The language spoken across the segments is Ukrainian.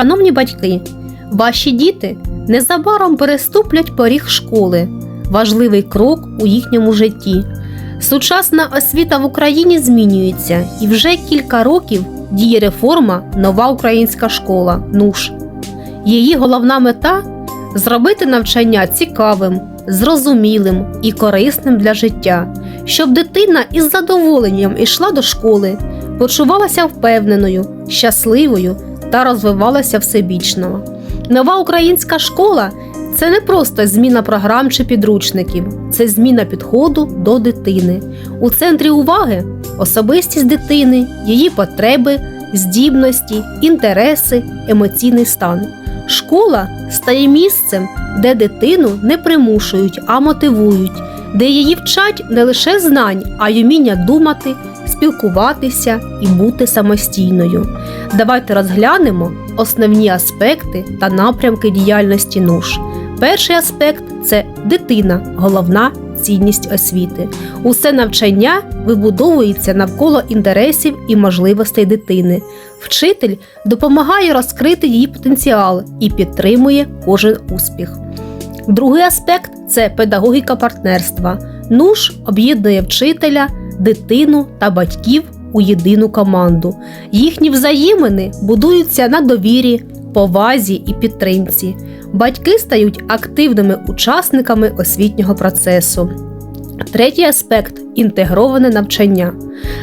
Шановні батьки, ваші діти незабаром переступлять поріг школи, важливий крок у їхньому житті. Сучасна освіта в Україні змінюється, і вже кілька років діє реформа Нова українська школа НУШ. Її головна мета зробити навчання цікавим, зрозумілим і корисним для життя, щоб дитина із задоволенням ішла до школи, почувалася впевненою, щасливою та розвивалася всебічно. Нова українська школа це не просто зміна програм чи підручників, це зміна підходу до дитини. У центрі уваги особистість дитини, її потреби, здібності, інтереси, емоційний стан. Школа стає місцем, де дитину не примушують, а мотивують, де її вчать не лише знань, а й уміння думати, спілкуватися і бути самостійною. Давайте розглянемо основні аспекти та напрямки діяльності НУШ. Перший аспект це дитина, головна цінність освіти. Усе навчання вибудовується навколо інтересів і можливостей дитини. Вчитель допомагає розкрити її потенціал і підтримує кожен успіх. Другий аспект це педагогіка партнерства. НУШ об'єднує вчителя, дитину та батьків у єдину команду. Їхні взаємини будуються на довірі, повазі і підтримці. Батьки стають активними учасниками освітнього процесу. Третій аспект інтегроване навчання.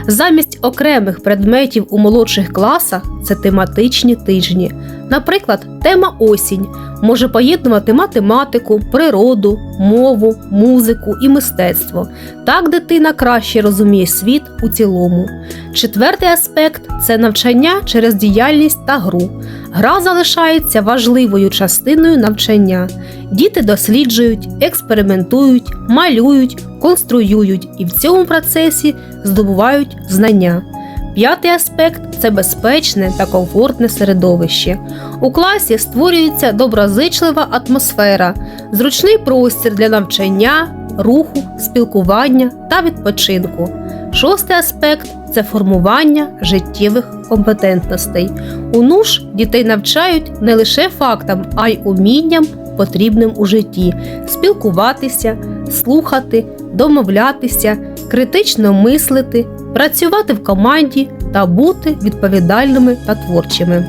Замість окремих предметів у молодших класах це тематичні тижні. Наприклад, тема осінь може поєднувати математику, природу, мову, музику і мистецтво. Так дитина краще розуміє світ у цілому. Четвертий аспект це навчання через діяльність та гру. Гра залишається важливою частиною навчання. Діти досліджують, експериментують, малюють, конструюють і в цьому процесі здобувають знання. П'ятий аспект це безпечне та комфортне середовище. У класі створюється доброзичлива атмосфера, зручний простір для навчання, руху, спілкування та відпочинку. Шостий аспект це формування життєвих компетентностей. У НУШ дітей навчають не лише фактам, а й умінням, потрібним у житті спілкуватися, слухати, домовлятися, критично мислити, працювати в команді та бути відповідальними та творчими.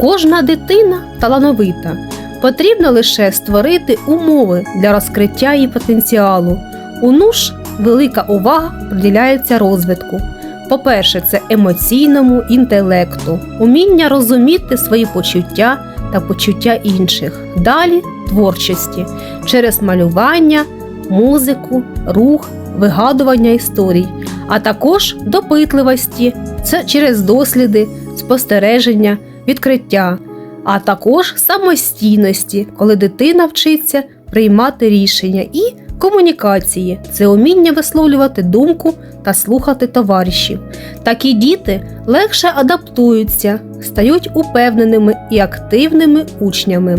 Кожна дитина талановита. Потрібно лише створити умови для розкриття її потенціалу. У НУШ велика увага приділяється розвитку. По-перше, це емоційному інтелекту, уміння розуміти свої почуття та почуття інших. Далі творчості через малювання, музику, рух, вигадування історій, а також допитливості, це через досліди, спостереження, відкриття, а також самостійності, коли дитина вчиться приймати рішення і комунікації це уміння висловлювати думку та слухати товаришів. Такі діти легше адаптуються, стають упевненими і активними учнями.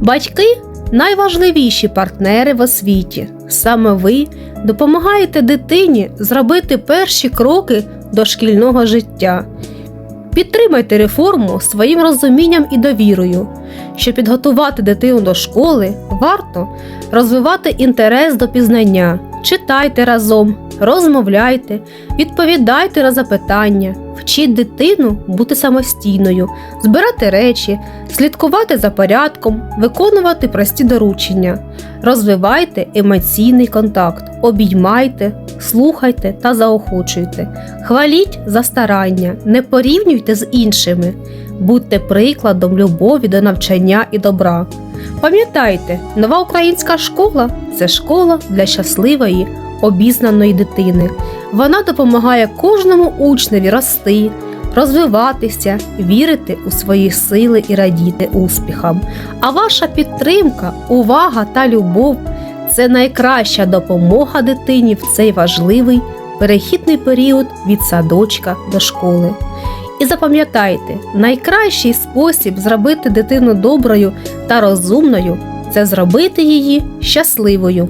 Батьки найважливіші партнери в освіті. Саме ви допомагаєте дитині зробити перші кроки до шкільного життя. Підтримайте реформу своїм розумінням і довірою. Щоб підготувати дитину до школи, варто розвивати інтерес до пізнання, читайте разом, розмовляйте, відповідайте на запитання, вчіть дитину бути самостійною, збирати речі, слідкувати за порядком, виконувати прості доручення, розвивайте емоційний контакт, обіймайте, слухайте та заохочуйте, хваліть за старання, не порівнюйте з іншими, будьте прикладом любові до навчання і добра. Пам'ятайте, нова українська школа це школа для щасливої, обізнаної дитини. Вона допомагає кожному учневі рости, розвиватися, вірити у свої сили і радіти успіхам. А ваша підтримка, увага та любов це найкраща допомога дитині в цей важливий перехідний період від садочка до школи. І запам'ятайте, найкращий спосіб зробити дитину доброю та розумною це зробити її щасливою.